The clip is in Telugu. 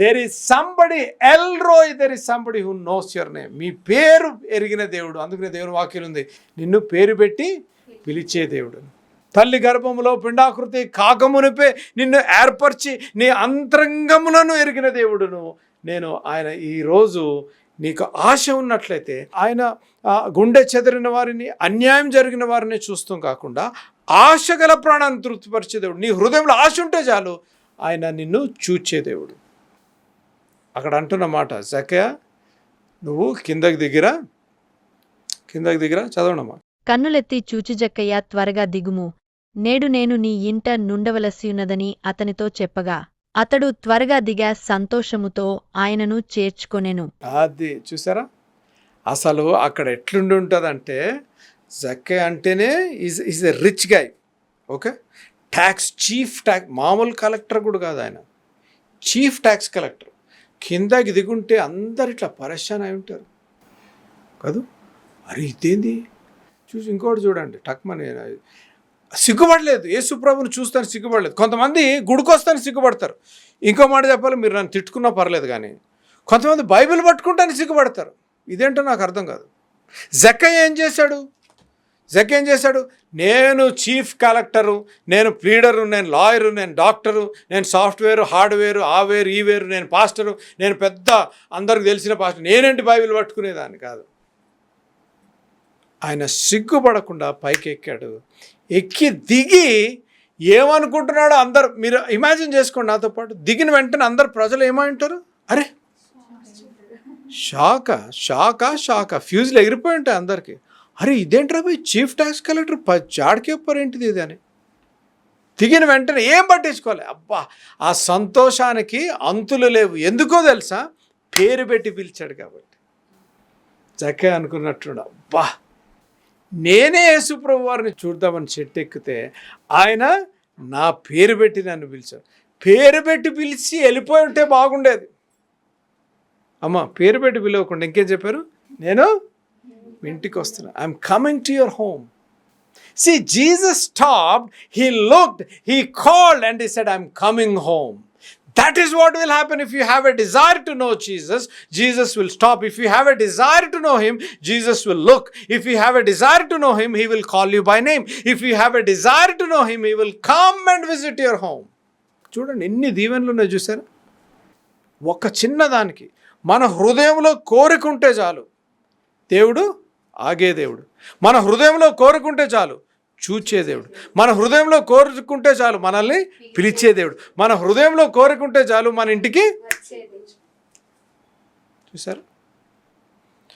There is somebody El Roi there is somebody who knows your name మీ పేరు ఎరిగిన దేవుడు అందుకనే దేవుని వాక్యం ఉంది. నిన్ను పేరు పెట్టి పిలిచే దేవుడు. తల్లి గర్భములో పిండాకృతి కాకమునిపే నిన్ను ఏర్పరిచి నీ అంతరంగములను ఎరిగిన దేవుడును. నేను ఆయన ఈరోజు నీకు ఆశ ఉన్నట్లయితే ఆయన గుండె చెదిరిన వారిని అన్యాయం జరిగిన వారిని చూస్తాం కాకుండా ఆశ గల ప్రాణాన్ని తృప్తిపరిచే దేవుడు. నీ హృదయంలో ఆశ ఉంటే చాలు ఆయన నిన్ను చూచే దేవుడు. అక్కడ అంటున్న మాట జకయ నువ్వు కిందకి దిగిరా కిందకి దిగిరా చదవనమ్మా. కన్నులెత్తి చూచుజక్కయ్య త్వరగా దిగుము. నేడు నేను నీ ఇంట నుండవలసియున్నదని అతనితో చెప్పగా. అతడు త్వరగా దిగా సంతోషముతో ఆయనను చేర్చుకొనెను. అది చూసారా? అసలు అక్కడ ఎట్లుండి ఉంటుందంటే జక్కే అంటేనే is is a rich guy okay? Tax chief tax మామూలు కలెక్టర్ కూడా కాదు ఆయన. Chief tax collector. కిందకి దిగుంటే అందరు ఇట్లా పరేషాన్ అయి ఉంటారు. కాదు? అరే ఇదేంది? చూసి ఇంకోటి చూడండి టక్మని సిగ్గుపడలేదు యేసుప్రభుని చూస్తాను సిగ్గుపడలేదు. కొంతమంది గుడికొస్తాను సిగ్గుపడతారు. ఇంకో మాట చెప్పాలి మీరు నన్ను తిట్టుకున్నా పర్లేదు కానీ. కొంతమంది బైబిల్ పట్టుకుంటాను సిగ్గుపడతారు. ఇదేంటో నాకు అర్థం కాదు. జక్క ఏం చేశాడు? జక్క ఏం చేశాడు? నేను చీఫ్ కలెక్టరు నేను ప్లీడరు నేను లాయరు నేను డాక్టరు నేను సాఫ్ట్వేర్ హార్డ్వేర్ ఆ వేరు ఈ వేరు నేను పాస్టరు నేను పెద్ద అందరికి తెలిసిన పాస్టర్. నేనేంటి బైబిల్ పట్టుకునేదాన్ని కాదు. ఆయన సిగ్గుపడకుండా పైకి ఎక్కాడు ఎక్కి దిగి ఏమనుకుంటున్నాడో అందరు మీరు ఇమాజిన్ చేసుకోండి నాతో పాటు. దిగిన వెంటనే అందరు ప్రజలు ఏమంటారు? అరే! షాకా షాకా షాకా. ఫ్యూజులు ఎగిరిపోయి ఉంటాయి అందరికీ. అరే ఇదేంట్రా పోయి చీఫ్ ట్యాక్స్ కలెక్టర్ జాడికేపారు ఏంటిది ఇది అని. దిగిన వెంటనే ఏం పట్టించుకోవాలి అబ్బా ఆ సంతోషానికి అంతులు లేవు. ఎందుకో తెలుసా? పేరు పెట్టి పిలిచాడు కాబట్టి. చక్కగా అనుకున్నట్టున్నాడు. అబ్బా నేనే యేసుప్రభు వారిని చూద్దామని చెట్టు ఎక్కితే ఆయన నా పేరు పెట్టి నన్ను పిలిచాడు. పేరు పెట్టి పిలిచి వెళ్ళిపోయి ఉంటే బాగుండేది. అమ్మ పేరు పెట్టి పిలవకుండా ఇంకేం చెప్పారు? నేను మీ ఇంటికి వస్తున్నా I'm coming to your home see Jesus stop he look he called and he said I'm coming home that is what will happen if you have a desire to know Jesus Jesus will stop if you have a desire to know him Jesus will look if you have a desire to know him he will call you by name if you have a desire to know him he will come and visit your home చూడండి ఎన్ని దీవెనలు ఉన్నాయి చూసారా? ఒక చిన్నదానికి మన హృదయంలో కోరికుంటే చాలు. దేవుడు ఆగే దేవుడు. మన హృదయంలో కోరుకుంటే చాలు చూచే దేవుడు. మన హృదయంలో కోరుకుంటే చాలు మనల్ని పిలిచే దేవుడు. మన హృదయంలో కోరుకుంటే చాలు మన ఇంటికి చూసారు